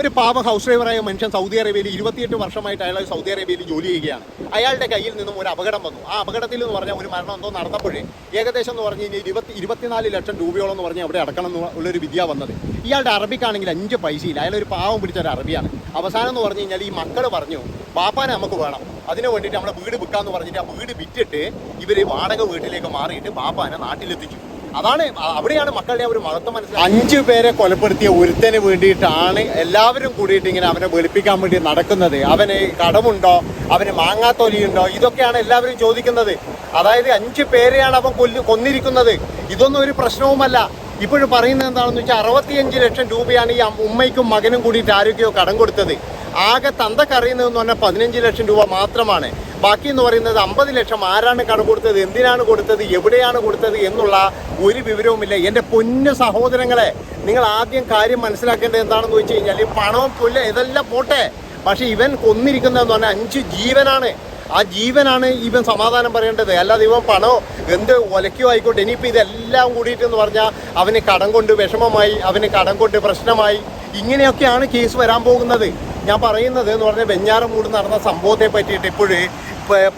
ഒരു പാവ ഹൗസ് ഡ്രൈവറായ മനുഷ്യൻ സൗദി അറേബ്യയിൽ ഇരുപത്തിയെട്ട് വർഷമായിട്ട് അയാൾ സൗദി അറേബ്യയിൽ ജോലി ചെയ്യുകയാണ്. അയാളുടെ കയ്യിൽ നിന്നും ഒരു അപകടം വന്നു. ആ അപകടത്തിൽ എന്ന് പറഞ്ഞാൽ ഒരു മരണം എന്തോ നടന്നപ്പോഴേ ഏകദേശം എന്ന് പറഞ്ഞു കഴിഞ്ഞാൽ ഇരുപത്തി ഇരുപത്തിനാല് ലക്ഷം രൂപയോളം എന്ന് പറഞ്ഞാൽ അവിടെ അടക്കണം എന്ന് ഉള്ളൊരു വിദ്യ വന്നത്. ഇയാളുടെ അറബിക്കാണെങ്കിൽ അഞ്ച് പൈസയില്ല. അയാൾ ഒരു പാവം പിടിച്ച ഒരു അറബിയാണ്. അവസാനം എന്ന് പറഞ്ഞു കഴിഞ്ഞാൽ ഈ മക്കൾ പറഞ്ഞു പാപ്പാനെ നമുക്ക് വേണം. അതിന് വേണ്ടിയിട്ട് നമ്മളെ വീട് വിൽക്കാമെന്ന് പറഞ്ഞിട്ട് ആ വീട് വിറ്റിട്ട് ഇവർ വാടക വീട്ടിലേക്ക് മാറിയിട്ട് പാപ്പാനെ നാട്ടിലെത്തിച്ചു. അതാണ് അവിടെയാണ് മക്കളുടെ ഒരു മഹത്വം മനസ്സിലാക്കി അഞ്ചു പേരെ കൊലപ്പെടുത്തിയ ഒരുത്തന് വേണ്ടിയിട്ടാണ് എല്ലാവരും കൂടിയിട്ട് ഇങ്ങനെ അവനെ വെളുപ്പിക്കാൻ വേണ്ടി നടക്കുന്നത്. അവന് കടമുണ്ടോ? അവന് മാങ്ങാത്തൊലിയുണ്ടോ? ഇതൊക്കെയാണ് എല്ലാവരും ചോദിക്കുന്നത്. അതായത് അഞ്ചു പേരെയാണ് അവൻ കൊല്ലു കൊന്നിരിക്കുന്നത്. ഇതൊന്നും ഒരു പ്രശ്നവുമല്ല. ഇപ്പോഴും പറയുന്നത് എന്താണെന്ന് വെച്ചാൽ അറുപത്തിയഞ്ച് ലക്ഷം രൂപയാണ് ഈ ഉമ്മയ്ക്കും മകനും കൂടിയിട്ട് ആരോഗ്യമോ കടം കൊടുത്തത്. ആകെ തന്തക്കറിയുന്നതെന്ന് പറഞ്ഞാൽ പതിനഞ്ച് ലക്ഷം രൂപ മാത്രമാണ്. ബാക്കി എന്ന് പറയുന്നത് അമ്പത് ലക്ഷം ആരാണ് കട കൊടുത്തത് എന്തിനാണ് കൊടുത്തത് എവിടെയാണ് കൊടുത്തത് എന്നുള്ള ഒരു വിവരവുമില്ല. എന്റെ പൊന്നു സഹോദരങ്ങളെ നിങ്ങൾ ആദ്യം കാര്യം മനസ്സിലാക്കേണ്ടത് എന്താണെന്ന് വെച്ച് കഴിഞ്ഞാൽ ഈ പണവും പുല്ല ഇതെല്ലാം പോട്ടെ. പക്ഷേ ഇവൻ കൊന്നിരിക്കുന്നതെന്ന് പറഞ്ഞാൽ അഞ്ച് ജീവനാണ്. ആ ജീവനാണ് ഇവൻ സമാധാനം പറയേണ്ടത്. അല്ലാതെ ഇവൻ പണോ എന്ത് ഒലക്കോ ആയിക്കോട്ടെ. ഇനിയിപ്പോൾ ഇതെല്ലാം കൂടിയിട്ടെന്ന് പറഞ്ഞാൽ അവന് കടം കൊണ്ട് വിഷമമായി അവന് കടം കൊണ്ട് പ്രശ്നമായി. ഇങ്ങനെയൊക്കെയാണ് കേസ് വരാൻ പോകുന്നത്. ഞാൻ പറയുന്നത് എന്ന് പറഞ്ഞാൽ വെഞ്ഞാറമൂട് നടന്ന സംഭവത്തെ പറ്റിയിട്ട് ഇപ്പോഴേ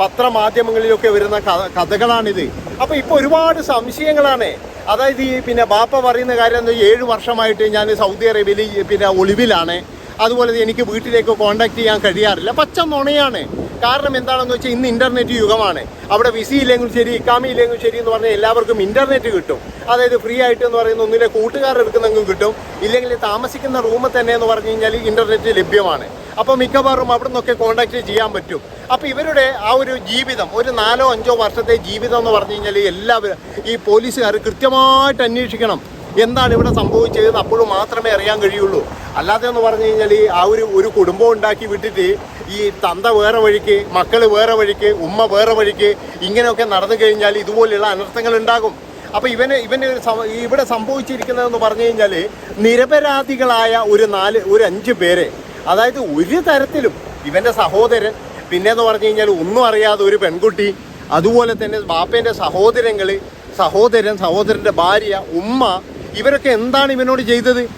പത്രമാധ്യമങ്ങളിലൊക്കെ വരുന്ന കഥ- കഥകളാണിത്. അപ്പോൾ ഇപ്പോൾ ഒരുപാട് സംശയങ്ങളാണ്. അതായത് ഈ പിന്നെ ബാപ്പ പറയുന്ന കാര്യം എന്താ ഏഴ് വർഷമായിട്ട് ഞാൻ സൗദി അറേബ്യയിൽ പിന്നെ ഒളിവിലാണ്. അതുപോലെ എനിക്ക് വീട്ടിലേക്ക് കോണ്ടാക്ട് ചെയ്യാൻ കഴിയാറില്ല. പച്ച നുണയാണ്. കാരണം എന്താണെന്ന് വെച്ചാൽ ഇന്ന് ഇന്റർനെറ്റ് യുഗമാണ്. അവിടെ വിസി ഇല്ലെങ്കിലും ശരി ഇക്കാമി ഇല്ലെങ്കിലും ശരി എന്ന് പറഞ്ഞാൽ എല്ലാവർക്കും ഇന്റർനെറ്റ് കിട്ടും. അതായത് ഫ്രീ ആയിട്ട് എന്ന് പറയുന്ന ഒന്നിലെ കൂട്ടുകാർ എടുക്കുന്നെങ്കിലും കിട്ടും. ഇല്ലെങ്കിൽ താമസിക്കുന്ന റൂമിൽ തന്നെ എന്ന് പറഞ്ഞു കഴിഞ്ഞാൽ ഇന്റർനെറ്റ് ലഭ്യമാണ്. അപ്പോൾ മിക്കവാറും അവിടെ നിന്നൊക്കെ കോണ്ടാക്ട് ചെയ്യാൻ പറ്റും. അപ്പോൾ ഇവരുടെ ആ ഒരു ജീവിതം ഒരു നാലോ അഞ്ചോ വർഷത്തെ ജീവിതം എന്ന് പറഞ്ഞു കഴിഞ്ഞാൽ എല്ലാവരും ഈ പോലീസുകാർ കൃത്യമായിട്ട് അന്വേഷിക്കണം. എന്താണ് ഇവിടെ സംഭവിച്ചത് അപ്പോഴും മാത്രമേ അറിയാൻ കഴിയുള്ളൂ. അല്ലാതെ എന്ന് പറഞ്ഞു കഴിഞ്ഞാൽ ഈ ആ ഒരു ഒരു കുടുംബം ഉണ്ടാക്കി വിട്ടിട്ട് ഈ തന്ത വേറെ വഴിക്ക് മക്കൾ വേറെ വഴിക്ക് ഉമ്മ വേറെ വഴിക്ക് ഇങ്ങനെയൊക്കെ നടന്നു കഴിഞ്ഞാൽ ഇതുപോലെയുള്ള അനർത്ഥങ്ങൾ ഉണ്ടാകും. അപ്പോൾ ഇവന് ഇവന് ഇവിടെ സംഭവിച്ചിരിക്കുന്നതെന്ന് പറഞ്ഞു കഴിഞ്ഞാൽ നിരപരാധികളായ ഒരു നാല് ഒരു അഞ്ച് പേരെ അതായത് ഒരു തരത്തിലും ഇവന്റെ സഹോദരൻ പിന്നെയെന്ന് പറഞ്ഞു കഴിഞ്ഞാൽ ഒന്നും അറിയാതെ ഒരു പെൺകുട്ടി അതുപോലെ തന്നെ ബാപ്പേന്റെ സഹോദരങ്ങൾ സഹോദരൻ സഹോദരന്റെ ഭാര്യ ഉമ്മ ഇവരൊക്കെ എന്താണ് ഇവനോട് ചെയ്തത്?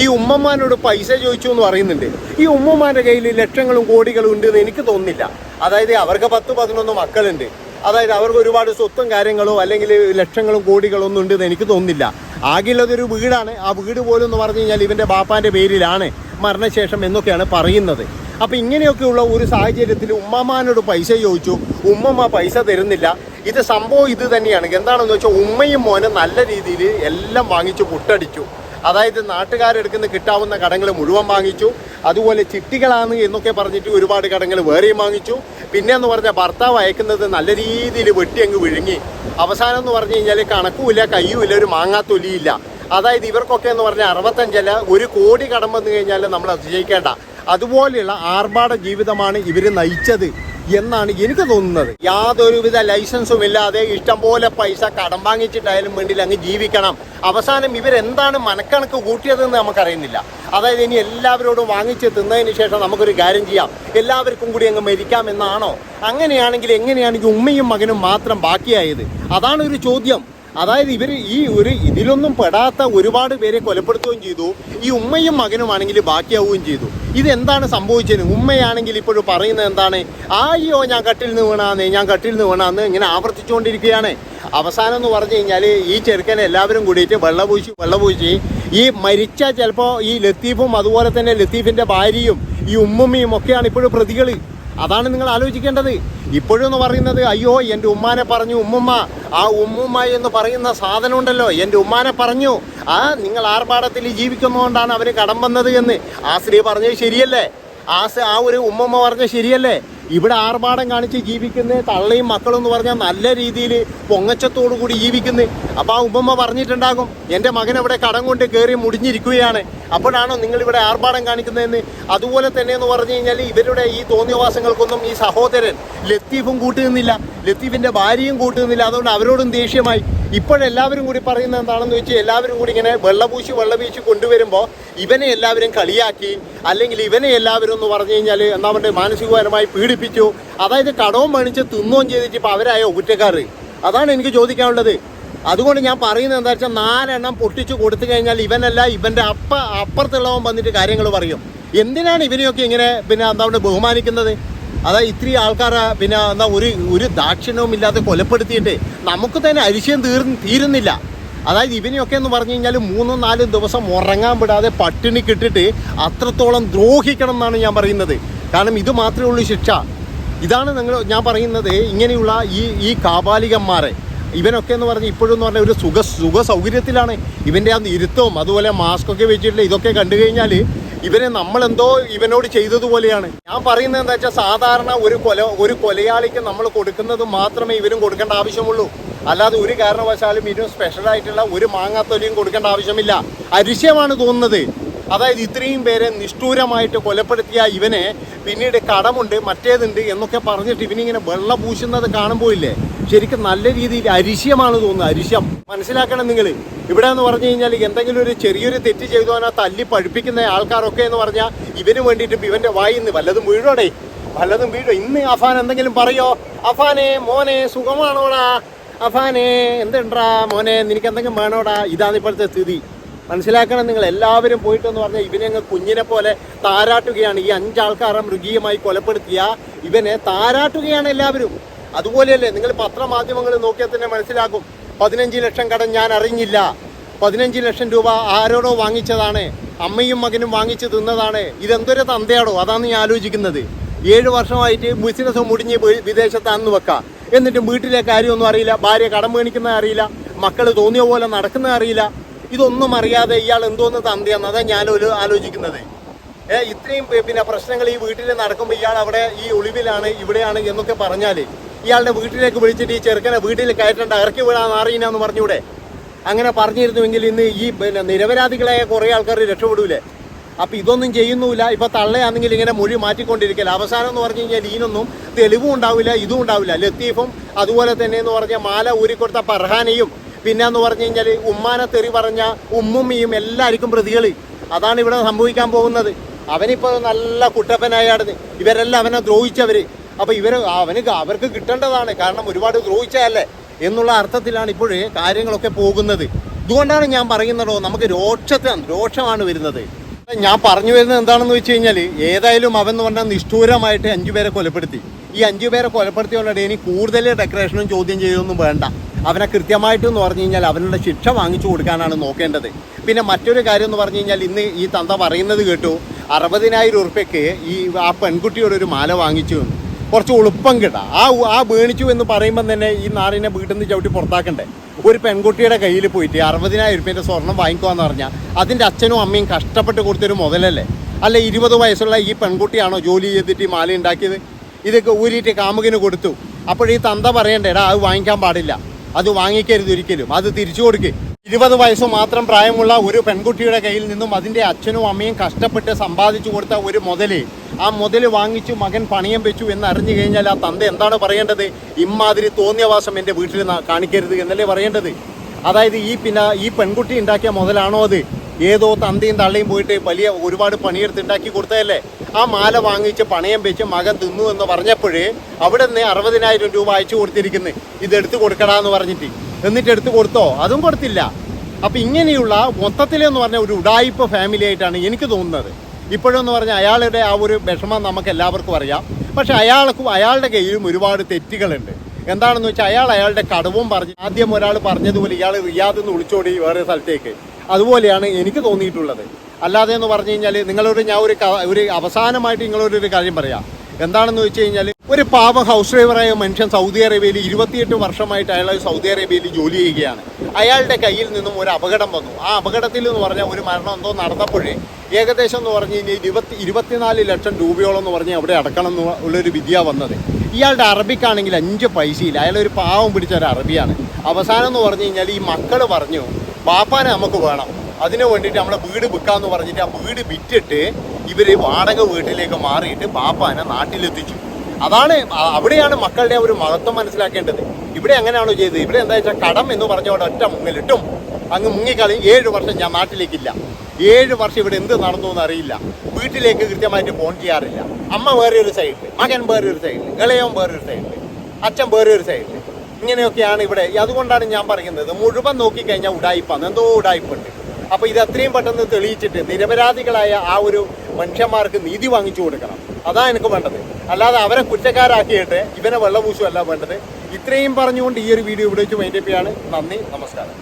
ഈ ഉമ്മമാനോട് പൈസ ചോദിച്ചു എന്ന് പറയുന്നുണ്ട്. ഈ ഉമ്മമാരുടെ കയ്യിൽ ലക്ഷങ്ങളും കോടികളും ഉണ്ട് എന്ന് എനിക്ക് തോന്നുന്നില്ല. അതായത് അവർക്ക് പത്ത് പതിനൊന്ന് മക്കളുണ്ട്. അതായത് അവർക്ക് ഒരുപാട് സ്വത്തും കാര്യങ്ങളോ അല്ലെങ്കിൽ ലക്ഷങ്ങളും കോടികളോ ഒന്നും ഉണ്ടെന്ന് എനിക്ക് തോന്നുന്നില്ല. ആകെയുള്ളതൊരു വീടാണ്. ആ വീട് പോലും എന്ന് പറഞ്ഞു കഴിഞ്ഞാൽ ഇവന്റെ ബാപ്പാന്റെ പേരിലാണ് മരണശേഷം എന്നൊക്കെയാണ് പറയുന്നത്. അപ്പം ഇങ്ങനെയൊക്കെയുള്ള ഒരു സാഹചര്യത്തിൽ ഉമ്മമാനോട് പൈസ ചോദിച്ചു. ഉമ്മമ്മ പൈസ തരുന്നില്ല. ഇത് സംഭവം ഇത് തന്നെയാണ്. എന്താണെന്ന് വെച്ചാൽ ഉമ്മയും മോനും നല്ല രീതിയിൽ എല്ലാം വാങ്ങിച്ചു പുട്ടടിച്ചു അതായത് നാട്ടുകാരെടുക്കുന്ന കിട്ടാവുന്ന കടങ്ങൾ മുഴുവൻ വാങ്ങിച്ചു. അതുപോലെ ചിട്ടികളാണ് എന്നൊക്കെ പറഞ്ഞിട്ട് ഒരുപാട് കടങ്ങൾ വേറെയും വാങ്ങിച്ചു. പിന്നെ എന്ന് പറഞ്ഞാൽ ഭർത്താവ് അയക്കുന്നത് നല്ല രീതിയിൽ വെട്ടി അങ്ങ് വിഴുങ്ങി. അവസാനം എന്ന് പറഞ്ഞു കഴിഞ്ഞാൽ കണക്കുമില്ല കയ്യുമില്ല ഒരു മാങ്ങാത്തൊലിയില്ല. അതായത് ഇവർക്കൊക്കെ എന്ന് പറഞ്ഞാൽ അറുപത്തഞ്ചല്ല ഒരു കോടി കടം വന്നു കഴിഞ്ഞാൽ നമ്മൾ അതിജയിക്കേണ്ട. അതുപോലെയുള്ള ആർഭാട ജീവിതമാണ് ഇവർ നയിച്ചത്. എന്നാണ് എനിക്ക് തോന്നുന്നത്. യാതൊരുവിധ ലൈസൻസും ഇല്ലാതെ ഇഷ്ടംപോലെ പൈസ കടം വാങ്ങിച്ചിട്ടായാലും വേണ്ടിയിൽ അങ്ങ് ജീവിക്കണം. അവസാനം ഇവരെന്താണ് മനക്കണക്ക് കൂട്ടിയതെന്ന് നമുക്കറിയുന്നില്ല. അതായത് ഇനി എല്ലാവരോടും വാങ്ങിച്ച് തിന്നതിന് ശേഷം നമുക്കൊരു കാര്യം ചെയ്യാം. എല്ലാവർക്കും കൂടി അങ്ങ് മരിക്കാം എന്നാണോ? അങ്ങനെയാണെങ്കിൽ എങ്ങനെയാണെങ്കിൽ ഉമ്മയും മകനും മാത്രം ബാക്കിയായത്? അതാണ് ഒരു ചോദ്യം. അതായത് ഇവർ ഈ ഒരു ഇതിലൊന്നും പെടാത്ത ഒരുപാട് പേരെ കൊലപ്പെടുത്തുകയും ചെയ്തു. ഈ ഉമ്മയും മകനുമാണെങ്കിൽ ബാക്കിയാവുകയും ചെയ്തു. ഇതെന്താണ് സംഭവിച്ചത്? ഉമ്മയാണെങ്കിൽ ഇപ്പോഴും പറയുന്നത് എന്താണ്? ആയ്യോ ഞാൻ കട്ടിൽ നിന്ന് വീണാന്ന് ഞാൻ കട്ടിൽ നിന്ന് വീണാന്ന് ഇങ്ങനെ ആവർത്തിച്ചുകൊണ്ടിരിക്കുകയാണ്. അവസാനം എന്ന് പറഞ്ഞു കഴിഞ്ഞാൽ ഈ ചെറുക്കനെ എല്ലാവരും കൂടിയിട്ട് വെള്ളപൂശി വെള്ളപൂശി ഈ മരിച്ച ചിലപ്പോൾ ഈ ലത്തീഫും അതുപോലെ തന്നെ ലത്തീഫിന്റെ ഭാര്യയും ഈ ഉമ്മമ്മയും ഒക്കെയാണ് ഇപ്പോഴും പ്രതികൾ അതാണ് നിങ്ങൾ ആലോചിക്കേണ്ടത്. ഇപ്പോഴും എന്ന് പറയുന്നത് അയ്യോ എന്റെ ഉമ്മാനെ പറഞ്ഞു ഉമ്മുമ്മ ആ ഉമ്മുമ്മ എന്ന് പറയുന്ന സാധനം ഉണ്ടല്ലോ എന്റെ ഉമ്മാനെ പറഞ്ഞു. ആ നിങ്ങൾ ആർഭാടത്തിൽ ജീവിക്കുന്നതുകൊണ്ടാണ് അവന് കടം വന്നത് എന്ന്. ആ സ്ത്രീ പറഞ്ഞത് ശരിയല്ലേ? ആ ഒരു ഉമ്മുമ്മ പറഞ്ഞത് ശരിയല്ലേ? ഇവിടെ ആർഭാടം കാണിച്ച് ജീവിക്കുന്ന തള്ളയും മക്കളും എന്ന് പറഞ്ഞാൽ നല്ല രീതിയിൽ പൊങ്ങച്ചത്തോടു കൂടി ജീവിക്കുന്നത് അപ്പോൾ ആ ഉമ്മമ്മ പറഞ്ഞിട്ടുണ്ടാകും എന്റെ മകൻ അവിടെ കടം കൊണ്ട് കയറി മുടിഞ്ഞിരിക്കുകയാണ്. അപ്പോഴാണോ നിങ്ങൾ ഇവിടെ ആർഭാടം കാണിക്കുന്നതെന്ന്? അതുപോലെ തന്നെ എന്ന് പറഞ്ഞു കഴിഞ്ഞാൽ ഇവരുടെ ഈ തോന്നിയവാസങ്ങൾക്കൊന്നും ഈ സഹോദരൻ ലത്തീഫും കൂട്ടുന്നില്ല ലത്തീഫിന്റെ ഭാര്യയും കൂട്ടുന്നില്ല അതുകൊണ്ട് അവരോടും ദേഷ്യമായി. ഇപ്പോഴെല്ലാവരും കൂടി പറയുന്നത് എന്താണെന്ന് വെച്ചാൽ എല്ലാവരും കൂടി ഇങ്ങനെ വെള്ളപൂശി വെള്ളപീശി കൊണ്ടുവരുമ്പോൾ ഇവനെ എല്ലാവരും കളിയാക്കി അല്ലെങ്കിൽ ഇവനെ എല്ലാവരും എന്ന് പറഞ്ഞു കഴിഞ്ഞാൽ എന്താ പറയുക മാനസികപരമായി പീഡിപ്പിച്ചു. അതായത് കടവും മണിച്ച് തിന്നുകയും ചെയ്തിട്ട് ഇപ്പോൾ അവരായ കുറ്റക്കാർ അതാണ് എനിക്ക് ചോദിക്കാനുള്ളത്. അതുകൊണ്ട് ഞാൻ പറയുന്നത് എന്താ വെച്ചാൽ നാലെണ്ണം പൊട്ടിച്ചു കൊടുത്തു കഴിഞ്ഞാൽ ഇവനല്ല ഇവന്റെ അപ്പ അപ്പുറത്തുള്ളവൻ വന്നിട്ട് കാര്യങ്ങൾ പറയും. എന്തിനാണ് ഇവനെയൊക്കെ ഇങ്ങനെ പിന്നെ എന്താ പറയുക ബഹുമാനിക്കുന്നത്? അതാ ഇത്രയും ആൾക്കാരെ പിന്നെ എന്താ ഒരു ഒരു ദാക്ഷിണ്യവും ഇല്ലാതെ കൊലപ്പെടുത്തിയിട്ട് നമുക്ക് തന്നെ അരിശയം തീർ തീരുന്നില്ല. അതായത് ഇവനെയൊക്കെ എന്ന് പറഞ്ഞു കഴിഞ്ഞാൽ മൂന്നും നാലും ദിവസം ഉറങ്ങാൻ വിടാതെ പട്ടിണി കിട്ടിട്ട് അത്രത്തോളം ദ്രോഹിക്കണം എന്നാണ് ഞാൻ പറയുന്നത്. കാരണം ഇത് മാത്രമേ ഉള്ളൂ ശിക്ഷ. ഇതാണ് നിങ്ങൾ ഞാൻ പറയുന്നത് ഇങ്ങനെയുള്ള ഈ ഈ കാപാലികന്മാരെ ഇവനൊക്കെ എന്ന് പറഞ്ഞാൽ ഇപ്പോഴും എന്ന് പറഞ്ഞാൽ ഒരു സുഖ സുഖ സൗകര്യത്തിലാണ് ഇവന്റെ ആ ഇരുത്തവും. അതുപോലെ മാസ്കൊക്കെ വെച്ചിട്ടുള്ള ഇതൊക്കെ കണ്ടു കഴിഞ്ഞാൽ ഇവനെ നമ്മളെന്തോ ഇവനോട് ചെയ്തതുപോലെയാണ്. ഞാൻ പറയുന്നത് എന്താ വെച്ചാൽ സാധാരണ ഒരു കൊല ഒരു കൊലയാളിക്ക് നമ്മൾ കൊടുക്കുന്നത് മാത്രമേ ഇവരും കൊടുക്കേണ്ട ആവശ്യമുള്ളൂ. അല്ലാതെ ഒരു കാരണവശാലും ഇതിന് സ്പെഷ്യലായിട്ടുള്ള ഒരു മാങ്ങാത്തൊലിയും കൊടുക്കേണ്ട ആവശ്യമില്ല. അരിശയമാണ് തോന്നുന്നത്. അതായത് ഇത്രയും പേരെ നിഷ്ഠൂരമായിട്ട് കൊലപ്പെടുത്തിയ ഇവനെ പിന്നീട് കടമുണ്ട് മറ്റേതുണ്ട് എന്നൊക്കെ പറഞ്ഞിട്ട് ഇവനിങ്ങനെ വെള്ള പൂശുന്നത് കാണുമ്പോൾ ഇല്ലേ ശരിക്കും നല്ല രീതിയിൽ അരിശ്യമാണ് തോന്നുന്നത്. അരിശ്യം മനസ്സിലാക്കണം നിങ്ങൾ ഇവിടെ എന്ന് പറഞ്ഞു കഴിഞ്ഞാൽ എന്തെങ്കിലും ഒരു ചെറിയൊരു തെറ്റ് ചെയ്തു അതിനകത്ത് തല്ലി പഴിപ്പിക്കുന്ന ആൾക്കാരൊക്കെ എന്ന് പറഞ്ഞാൽ ഇവന് വേണ്ടിയിട്ട് ഇവന്റെ വായിന്ന് വല്ലതും വീഴോടെ? വല്ലതും വീഴോ? ഇന്ന് അഫാൻ എന്തെങ്കിലും പറയോ? അഫാനെ മോനെ സുഖമാണോടാ? അഫാനെ എന്തുണ്ടാ മോനെ? നിനക്ക് എന്തെങ്കിലും വേണോടാ? ഇതാണ് ഇപ്പോഴത്തെ സ്ഥിതി. മനസ്സിലാക്കണം നിങ്ങൾ. എല്ലാവരും പോയിട്ടെന്ന് പറഞ്ഞാൽ ഇവനെ അങ്ങ് കുഞ്ഞിനെ പോലെ താരാട്ടുകയാണ്. ഈ അഞ്ചാൾക്കാരെ മൃഗീയമായി കൊലപ്പെടുത്തിയ ഇവനെ താരാട്ടുകയാണ് എല്ലാവരും. അതുപോലെയല്ലേ നിങ്ങൾ പത്രമാധ്യമങ്ങൾ നോക്കിയാൽ തന്നെ മനസ്സിലാക്കും പതിനഞ്ച് ലക്ഷം കടം ഞാൻ അറിഞ്ഞില്ല. പതിനഞ്ച് ലക്ഷം രൂപ ആരോടോ വാങ്ങിച്ചതാണ്. അമ്മയും മകനും വാങ്ങിച്ചു തിന്നതാണ്. ഇതെന്തൊരു തന്തയാടോ? അതാണ് ഞാൻ ആലോചിക്കുന്നത്. ഏഴ് വർഷമായിട്ട് ബിസിനസ് മുടിഞ്ഞ് വിദേശത്താണെന്ന് വെക്കാം. എന്നിട്ട് വീട്ടിലെ കാര്യമൊന്നും അറിയില്ല. ഭാര്യ കടം മേണിക്കുന്നത് അറിയില്ല. മക്കൾ തോന്നിയ പോലെ നടക്കുന്നത് അറിയില്ല. ഇതൊന്നും അറിയാതെ ഇയാൾ എന്തോന്ന് തന്തയാണ് അതാണ് ഞാൻ ആലോചിക്കുന്നത്. ഇത്രയും പിന്നെ പ്രശ്നങ്ങൾ ഈ വീട്ടിൽ നടക്കുമ്പോൾ ഇയാൾ അവിടെ ഈ ഒളിവിലാണ് ഇവിടെയാണ് എന്നൊക്കെ പറഞ്ഞാൽ ഇയാളുടെ വീട്ടിലേക്ക് വിളിച്ചിട്ട് ഈ ചെറുക്കനെ വീട്ടിൽ കയറ്റേണ്ട ഇറക്കി വിടാൻ അറിയിനാന്ന് പറഞ്ഞൂടെ? അങ്ങനെ പറഞ്ഞിരുന്നുവെങ്കിൽ ഇന്ന് ഈ പിന്നെ നിരപരാധികളായ കുറേ ആൾക്കാർ രക്ഷപ്പെടൂലേ? അപ്പൊ ഇതൊന്നും ചെയ്യുന്നുമില്ല. ഇപ്പൊ തള്ളയാണെങ്കിൽ ഇങ്ങനെ മൊഴി മാറ്റിക്കൊണ്ടിരിക്കില്ല? അവസാനം എന്ന് പറഞ്ഞു കഴിഞ്ഞാൽ ഇതിനൊന്നും തെളിവും ഉണ്ടാവില്ല ഇതും ഉണ്ടാവില്ല. ലത്തീഫും അതുപോലെ തന്നെ എന്ന് പറഞ്ഞാൽ മാല ഊരിക്കൊടുത്ത പർഹാനയും പിന്നെ എന്ന് പറഞ്ഞു കഴിഞ്ഞാൽ ഉമ്മാനെ തെറി പറഞ്ഞ ഉമ്മുമ്മിയും എല്ലാവർക്കും പ്രതികൾ അതാണ് ഇവിടെ സംഭവിക്കാൻ പോകുന്നത്. അവനിപ്പോൾ നല്ല കുട്ടപ്പനായാണ് ഇവരെല്ലാം അവനെ ദ്രോഹിച്ചവര്. അപ്പൊ ഇവർ അവന് അവർക്ക് കിട്ടേണ്ടതാണ്. കാരണം ഒരുപാട് ദ്രോഹിച്ചതല്ലേ? എന്നുള്ള അർത്ഥത്തിലാണ് ഇപ്പോഴേ കാര്യങ്ങളൊക്കെ പോകുന്നത്. ഇതുകൊണ്ടാണ് ഞാൻ പറയുന്നതോ നമുക്ക് രോക്ഷത്തെ രോക്ഷമാണ് വരുന്നത്. ഞാൻ പറഞ്ഞു വരുന്നത് എന്താണെന്ന് വെച്ച് കഴിഞ്ഞാൽ ഏതായാലും അവൻ എന്ന് പറഞ്ഞാൽ നിഷ്ഠൂരമായിട്ട് അഞ്ചുപേരെ കൊലപ്പെടുത്തി. ഈ അഞ്ചുപേരെ കൊലപ്പെടുത്തിയോണ്ട് ഇനി കൂടുതൽ ഡെക്കറേഷനും ചോദ്യം ചെയ്തൊന്നും വേണ്ട. അവനെ കൃത്യമായിട്ട് എന്ന് പറഞ്ഞു കഴിഞ്ഞാൽ അവനുള്ള ശിക്ഷ വാങ്ങിച്ചു കൊടുക്കാനാണ് നോക്കേണ്ടത്. പിന്നെ മറ്റൊരു കാര്യം എന്ന് പറഞ്ഞു കഴിഞ്ഞാൽ ഇന്ന് ഈ തന്ത പറയുന്നത് കേട്ടു അറുപതിനായിരം ഉറുപ്പ്യക്ക് ഈ ആ പെൺകുട്ടിയോട് ഒരു മാല വാങ്ങിച്ചു എന്ന് കുറച്ച് ഉളുപ്പം കിട്ടാം. ആ ആ വീണിച്ചു എന്ന് പറയുമ്പം തന്നെ ഈ നാടിനെ വീട്ടിൽ നിന്ന് ചവിട്ടി പുറത്താക്കണ്ടേ? ഒരു പെൺകുട്ടിയുടെ കയ്യിൽ പോയിട്ട് അറുപതിനായിരം രൂപേന്റെ സ്വർണം വാങ്ങിക്കുവാന്ന് പറഞ്ഞാൽ അതിന്റെ അച്ഛനും അമ്മയും കഷ്ടപ്പെട്ട് കൊടുത്തൊരു മുതലല്ലേ? അല്ല ഇരുപത് വയസ്സുള്ള ഈ പെൺകുട്ടിയാണോ ജോലി ചെയ്തിട്ട് ഈ മാല ഉണ്ടാക്കിയത്? ഇതൊക്കെ ഊരിയിട്ട് കാമുകിന് കൊടുത്തു. അപ്പോൾ ഈ തന്ത പറയണ്ടേടാ അത് വാങ്ങിക്കാൻ പാടില്ല. അത് വാങ്ങിക്കരുത് ഒരിക്കലും. അത് തിരിച്ചു കൊടുക്ക്. ഇരുപത് വയസ്സ് മാത്രം പ്രായമുള്ള ഒരു പെൺകുട്ടിയുടെ കയ്യിൽ നിന്നും അതിന്റെ അച്ഛനും അമ്മയും കഷ്ടപ്പെട്ട് സമ്പാദിച്ചു കൊടുത്ത ഒരു മുതൽ ആ മുതൽ വാങ്ങിച്ചു മകൻ പണിയം വെച്ചു എന്ന് അറിഞ്ഞു കഴിഞ്ഞാൽ ആ തന്ത എന്താണ് പറയേണ്ടത്? ഇമ്മാതിരി തോന്നിയവാസം എന്റെ വീട്ടിൽ കാണിക്കരുത് എന്നല്ലേ പറയേണ്ടത്? അതായത് ഈ പിന്നെ ഈ പെൺകുട്ടി ഉണ്ടാക്കിയ മുതലാണോ അത്? ഏതോ തന്തയും തള്ളയും പോയിട്ട് വലിയ ഒരുപാട് പണിയെടുത്ത് ഉണ്ടാക്കി കൊടുത്തതല്ലേ? ആ മാല വാങ്ങിച്ച് പണയം വെച്ച് മകൻ തിന്നു എന്ന് പറഞ്ഞപ്പോഴേ അവിടെ നിന്ന് അറുപതിനായിരം രൂപ അയച്ചു കൊടുത്തിരിക്കുന്നത് ഇത് എടുത്തു കൊടുക്കടാന്ന് പറഞ്ഞിട്ട്. എന്നിട്ട് എടുത്തു കൊടുത്തോ? അതും കൊടുത്തില്ല. അപ്പൊ ഇങ്ങനെയുള്ള മൊത്തത്തിലെന്ന് പറഞ്ഞ ഒരു ഉടായിപ്പ് ഫാമിലി ആയിട്ടാണ് എനിക്ക് തോന്നുന്നത്. ഇപ്പോഴെന്ന് പറഞ്ഞാൽ അയാളുടെ ആ ഒരു വിഷമം നമുക്ക് എല്ലാവർക്കും അറിയാം. പക്ഷെ അയാൾക്കും അയാളുടെ കയ്യിലും ഒരുപാട് തെറ്റുകളുണ്ട്. എന്താണെന്ന് വെച്ചാൽ അയാൾ അയാളുടെ കടവും പറഞ്ഞു ആദ്യം ഒരാൾ പറഞ്ഞതുപോലെ ഇയാൾ റിയാദിൽ നിന്ന് വിളിച്ചോടി വേറെ സ്ഥലത്തേക്ക്. അതുപോലെയാണ് എനിക്ക് തോന്നിയിട്ടുള്ളത്. അല്ലാതെ എന്ന് പറഞ്ഞു കഴിഞ്ഞാൽ നിങ്ങളോട് ഞാൻ ഒരു ഒരു അവസാനമായിട്ട് നിങ്ങളോട് ഒരു കാര്യം പറയാം. എന്താണെന്ന് വെച്ച് കഴിഞ്ഞാൽ ഒരു പാവം ഹൗസ് ഡ്രൈവറായ മനുഷ്യൻ സൗദി അറേബ്യയിൽ ഇരുപത്തിയെട്ട് വർഷമായിട്ട് അയാൾ സൗദി അറേബ്യയിൽ ജോലി ചെയ്യുകയാണ്. അയാളുടെ കയ്യിൽ നിന്നും ഒരു അപകടം വന്നു. ആ അപകടത്തിൽ എന്ന് പറഞ്ഞാൽ ഒരു മരണം എന്തോ നടന്നപ്പോഴേ ഏകദേശം എന്ന് പറഞ്ഞു കഴിഞ്ഞാൽ ഇരുപത്തി ഇരുപത്തിനാല് ലക്ഷം രൂപയോളം എന്ന് പറഞ്ഞാൽ അവിടെ അടക്കണം എന്ന് ഉള്ളൊരു വിദ്യ വന്നത്. ഇയാളുടെ അറബിക്കാണെങ്കിൽ അഞ്ച് പൈസയില്ല. അയാൾ ഒരു പാവം പിടിച്ച ഒരു അറബിയാണ്. അവസാനം എന്ന് പറഞ്ഞു കഴിഞ്ഞാൽ ഈ മക്കൾ പറഞ്ഞു പാപ്പാനെ നമുക്ക് വേണം. അതിനു വേണ്ടിയിട്ട് നമ്മളെ വീട് വിൽക്കാമെന്ന് പറഞ്ഞിട്ട് ആ വീട് വിറ്റിട്ട് ഇവർ വാടക വീട്ടിലേക്ക് മാറിയിട്ട് പാപ്പാനെ നാട്ടിലെത്തിച്ചു. അതാണ് അവിടെയാണ് മക്കളുടെ ഒരു മഹത്വം മനസ്സിലാക്കേണ്ടത്. ഇവിടെ അങ്ങനെയാണോ ചെയ്തത്? ഇവിടെ എന്താ വെച്ചാൽ കടം എന്ന് പറഞ്ഞുകൊണ്ട് ഒറ്റ മുങ്ങിലിട്ടും അങ്ങ് മുങ്ങിക്കളി ഏഴ് വർഷം ഞാൻ നാട്ടിലേക്കില്ല. ഏഴ് വർഷം ഇവിടെ എന്ത് നടന്നു എന്ന് അറിയില്ല. വീട്ടിലേക്ക് കൃത്യമായിട്ട് ഫോൺ ചെയ്യാറില്ല. അമ്മ വേറെ ഒരു സൈഡിൽ മകൻ വേറെ ഒരു സൈഡിൽ ഇളയവൻ വേറെ ഒരു സൈഡിൽ അച്ഛൻ വേറെ ഒരു സൈഡിൽ ഇങ്ങനെയൊക്കെയാണ് ഇവിടെ. അതുകൊണ്ടാണ് ഞാൻ പറയുന്നത് മുഴുവൻ നോക്കിക്കഴിഞ്ഞാൽ ഉടായിപ്പാണ് എന്തോ ഉടായിപ്പുണ്ട്. അപ്പൊ ഇത് അത്രയും പെട്ടെന്ന് തെളിയിച്ചിട്ട് നിരപരാധികളായ ആ ഒരു മനുഷ്യന്മാർക്ക് നീതി വാങ്ങിച്ചു കൊടുക്കണം. അതാണ് എനിക്ക് വേണ്ടത്. അല്ലാതെ അവരെ കുറ്റക്കാരാക്കിയിട്ട് ഇവനെ വെള്ളപൂശുമല്ല വേണ്ടത്. ഇത്രയും പറഞ്ഞുകൊണ്ട് ഈ ഒരു വീഡിയോ ഇവിടെ വെച്ച് ചെയ്യാണ്. നന്ദി നമസ്കാരം.